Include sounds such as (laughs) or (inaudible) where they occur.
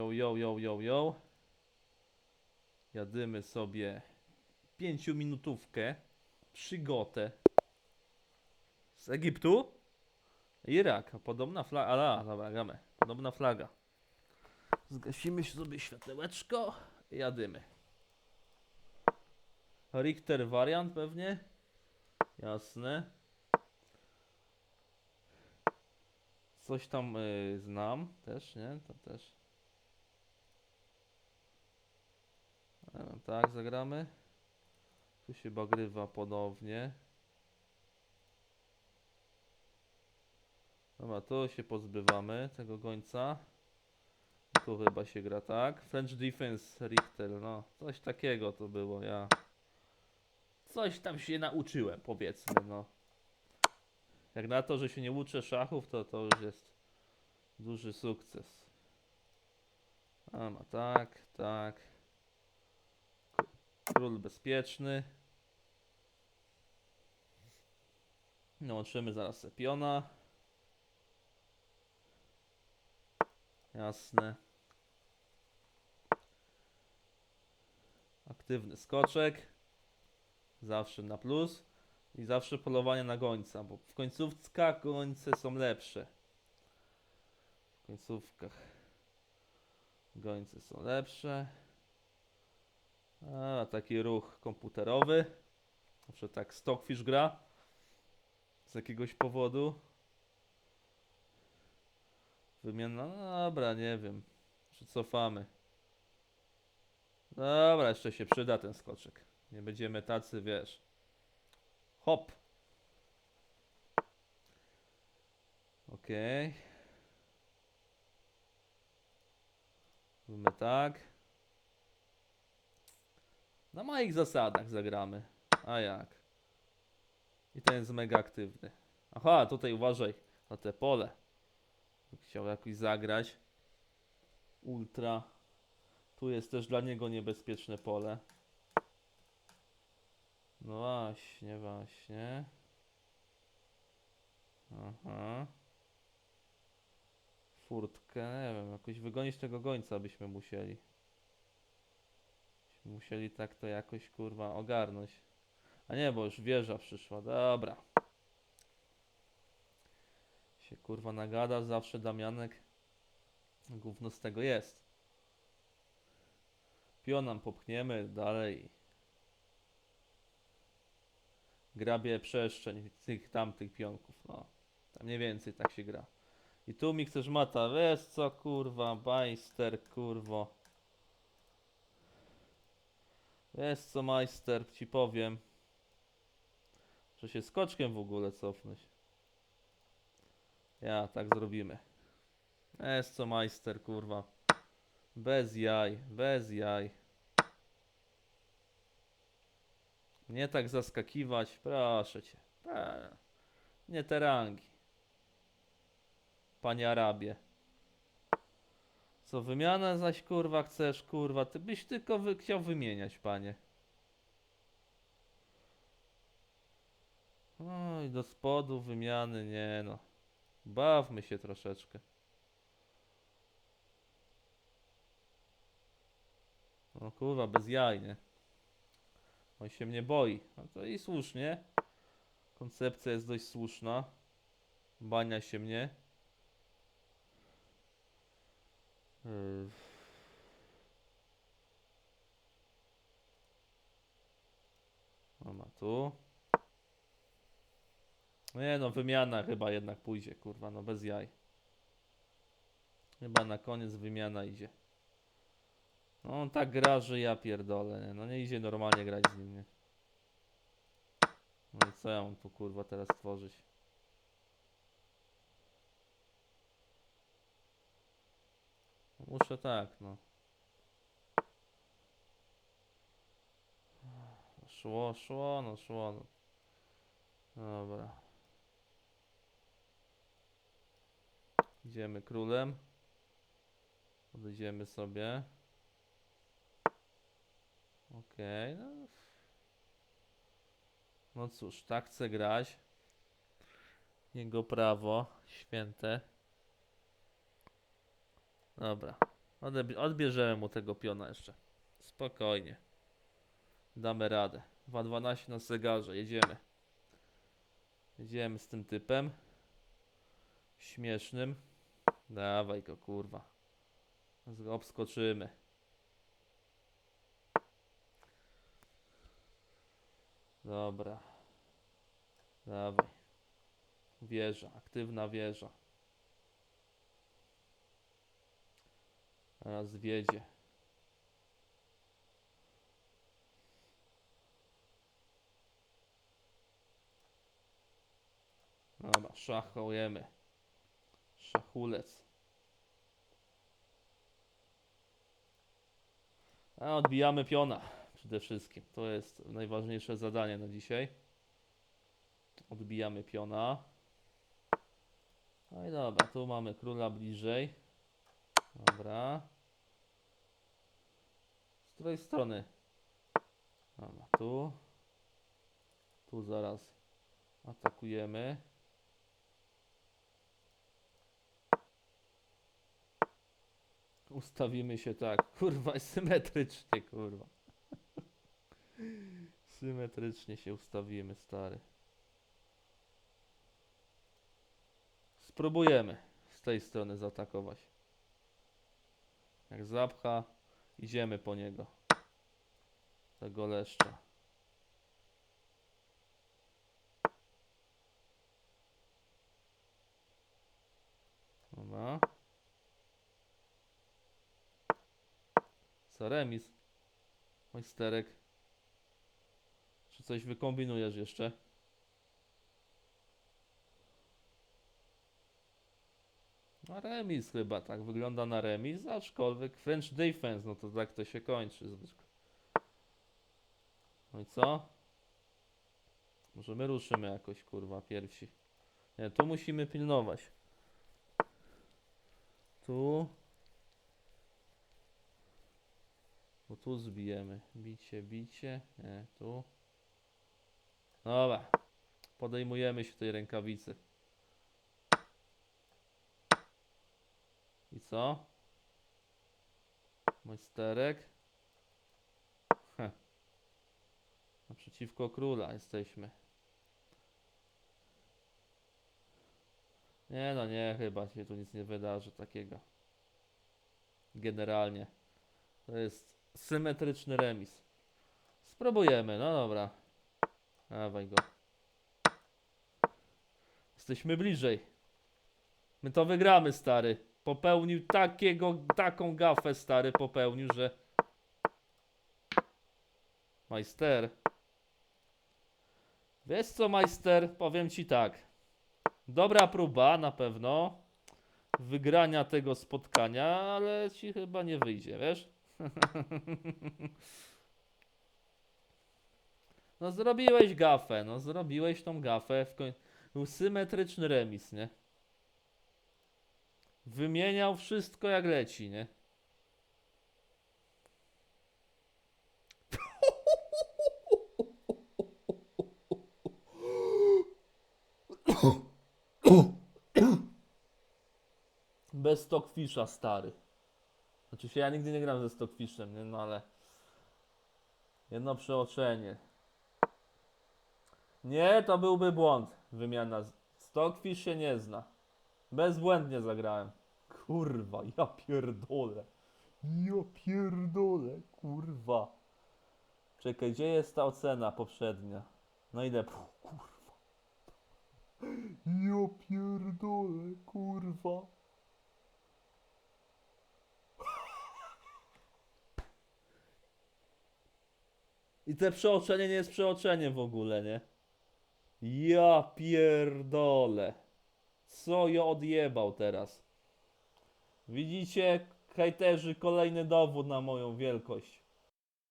Yo, yo, yo, yo, yo. Jadymy sobie pięciominutówkę. Przygotę. Z Egiptu? Irak, podobna flaga. Ala, dobra, gramy. Podobna flaga. Zgasimy sobie światełeczko jadymy. Richter wariant pewnie. Jasne. Coś tam y, znam też, nie? To też. Tak, zagramy. Tu się bagrywa ponownie. Dobra, tu się pozbywamy tego gońca. Tu chyba się gra tak. French Defense Richter, no. Coś takiego to było, ja. Coś tam się nauczyłem, powiedzmy, no. Jak na to, że się nie uczę szachów, to to już jest duży sukces. A ma tak, tak. Król bezpieczny. Łączymy zaraz sobie piona. Jasne. Aktywny skoczek. Zawsze na plus. I zawsze polowanie na gońca, bo w końcówkach gońce są lepsze. W końcówkach gońce są lepsze. A, taki ruch komputerowy. Zawsze tak Stockfish gra. Z jakiegoś powodu. Wymiana, no dobra, nie wiem. Przycofamy. Dobra, jeszcze się przyda ten skoczek. Nie będziemy tacy, wiesz. Hop. Okej. Robimy tak. Na moich zasadach zagramy. A jak? I ten jest mega aktywny. Aha, tutaj uważaj na te pole. Chciał jakoś zagrać. Ultra. Tu jest też dla niego niebezpieczne pole. No właśnie, właśnie. Aha. Furtkę, nie wiem, jakoś wygonić tego gońca byśmy musieli. Musieli tak to jakoś kurwa ogarnąć. A nie, bo już wieża przyszła. Dobra. Się kurwa nagada, zawsze Damianek. Gówno z tego jest. Pionam popchniemy dalej. Grabie przestrzeń tych tamtych pionków. No. Tam mniej więcej tak się gra. I tu mi chcesz mata. Wiesz co kurwa, majster kurwo. Wiesz co majster, ci powiem. Że się skoczkiem w ogóle cofnąć. Ja, tak zrobimy. Wiesz co majster kurwa. Bez jaj, bez jaj. Nie tak zaskakiwać, proszę cię. Nie te rangi. Panie Arabie. Co, wymianę zaś kurwa chcesz, kurwa? Ty byś tylko wy chciał wymieniać, panie. Oj, do spodu wymiany, nie no. Bawmy się troszeczkę. No kurwa, bez jaj, nie? On się mnie boi. No to i słusznie. Koncepcja jest dość słuszna. Bania się mnie. Yy. No ma tu. Nie no, wymiana chyba jednak pójdzie, kurwa, no bez jaj. Chyba na koniec wymiana idzie. No on tak gra, że ja pierdolę, nie? no nie idzie normalnie grać z nim, nie? No i co ja mam tu kurwa teraz tworzyć? Muszę tak, no. Szło, szło, no szło, no. Dobra. Idziemy królem. Podejdziemy sobie. Okej, no. No cóż, tak chcę grać. Jego prawo, święte. Dobra. Odbierzemy mu tego piona jeszcze. Spokojnie. Damy radę. 2.12 na zegarze, jedziemy. Jedziemy z tym typem. Śmiesznym. Dawaj go, kurwa. Obskoczymy. Dobra. Dawaj. Wieża, aktywna wieża. Teraz wiedzie. Dobra, szachujemy. Szachulec. A odbijamy piona przede wszystkim. To jest najważniejsze zadanie na dzisiaj. Odbijamy piona. No i dobra, tu mamy króla bliżej. Dobra. Z której strony? Dobra, tu. Tu zaraz atakujemy. Ustawimy się tak. Kurwa, symetrycznie, kurwa. (laughs) Symetrycznie się ustawimy, stary. Spróbujemy z tej strony zaatakować. Jak zapcha, idziemy po niego. Tego leszcza. Dobra. Co remis? Majsterek. Czy coś wykombinujesz jeszcze? Na remis chyba, tak wygląda na remis, aczkolwiek French defense, no to tak to się kończy. No i co? Może my ruszymy jakoś, kurwa, pierwsi. Nie, tu musimy pilnować. Tu. Bo tu zbijemy. Bicie, bicie. Nie, tu. Dobra. Podejmujemy się tej rękawicy. Co? Majsterek. Heh. Naprzeciwko króla jesteśmy. Nie no nie, chyba się tu nic nie wydarzy takiego. Generalnie. To jest symetryczny remis. Spróbujemy, no dobra. Dawaj go. Jesteśmy bliżej. My to wygramy, stary. Popełnił takiego, taką gafę, stary, popełnił, że... Majster. Wiesz co, majster? Powiem ci tak. Dobra próba, na pewno. Wygrania tego spotkania, ale ci chyba nie wyjdzie, wiesz? (laughs) No zrobiłeś gafę, no zrobiłeś tą gafę. W. Był symetryczny remis, nie? Wymieniał wszystko jak leci, nie? Bez Stockfisha, stary. Się ja nigdy nie gram ze Stockfishem, nie? No ale... Jedno przeoczenie. Nie, to byłby błąd. Wymiana. Stockfish się nie zna. Bezbłędnie zagrałem. Kurwa, ja pierdolę. Ja pierdolę, kurwa. Czekaj, gdzie jest ta ocena poprzednia? No idę, Puh, kurwa. Ja pierdolę, kurwa. I te przeoczenie nie jest przeoczeniem w ogóle, nie? Ja pierdolę. Co ja odjebał teraz? Widzicie, hejterzy, kolejny dowód na moją wielkość.